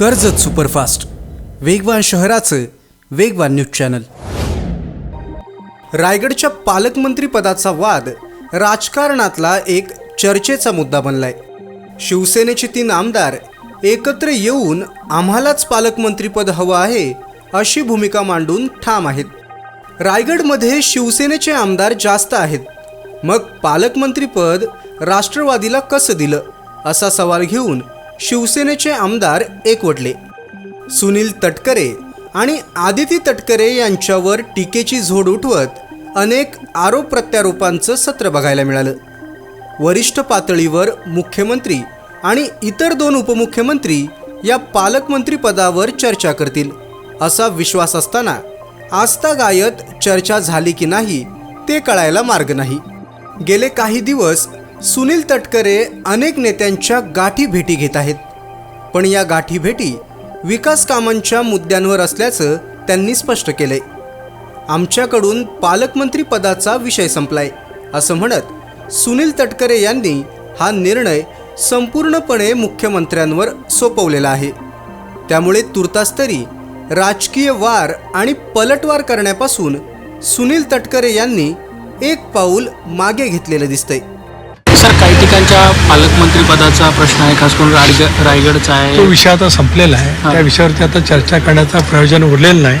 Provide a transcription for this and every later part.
Karjat superfast. वेगवान शहराचं वेगवान न्यूज चॅनल. रायगडच्या पालकमंत्रीपदाचा वाद राजकारणातला एक चर्चेचा मुद्दा बनलाय. शिवसेनेचे तीन आमदार एकत्र येऊन आम्हालाच पालकमंत्रीपद हवं आहे अशी भूमिका मांडून ठाम आहेत. रायगडमध्ये शिवसेनेचे आमदार जास्त आहेत. मग पालकमंत्रीपद राष्ट्रवादीला कसं दिलं? असा सवाल घेऊन शिवसेनेचे आमदार एकवटले. सुनील तटकरे आणि आदिती तटकरे यांच्यावर टीकेची झोड उठवत अनेक आरोप प्रत्यारोपांचं सत्र बघायला मिळालं. वरिष्ठ पातळीवर मुख्यमंत्री आणि इतर दोन उपमुख्यमंत्री या पालकमंत्री पदावर चर्चा करतील असा विश्वास असताना आस्तागायत चर्चा झाली की नाही ते कळायला मार्ग नाही. गेले काही दिवस सुनील तटकरे अनेक नेत्यांच्या गाठी भेटी घेत आहेत. पण या गाठी भेटी विकास कामांच्या मुद्द्यांवर असल्याचं त्यांनी स्पष्ट केलंय. आमच्याकडून पालकमंत्री पदाचा विषय संपलाय असं म्हणत सुनील तटकरे यांनी हा निर्णय संपूर्णपणे मुख्यमंत्र्यांवर सोपवलेला आहे. त्यामुळे तुर्तास तरी राजकीय वार आणि पलटवार करण्यापासून सुनील तटकरे यांनी एक पाऊल मागे घेतलेलं दिसतंय. ठिकाणच्या पालकमंत्री पदाचा प्रश्न आहे खास करून रायगड रायगडचा तो आहे विषय आता संपलेला आहे. हा. त्या विषयावरती आता चर्चा करण्याचा प्रयोजन उरलेलं नाही.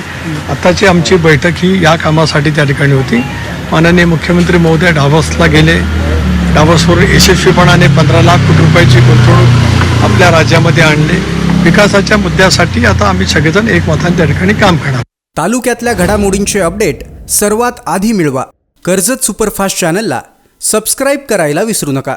आताची आमची बैठक ही या कामासाठी त्या ठिकाणी होती. माननीय मुख्यमंत्री महोदय डावसला गेले. डावसवर यशस्वीपणाने पंधरा लाख कोटी रुपयाची गुंतवणूक आपल्या राज्यामध्ये आणले. विकासाच्या मुद्द्यासाठी आता आम्ही सगळेजण एकमताने त्या ठिकाणी काम करणार. तालुक्यातल्या घडामोडींचे अपडेट सर्वात आधी मिळवा. कर्जत सुपरफास्ट चॅनलला सबस्क्राईब करायला विसरू नका.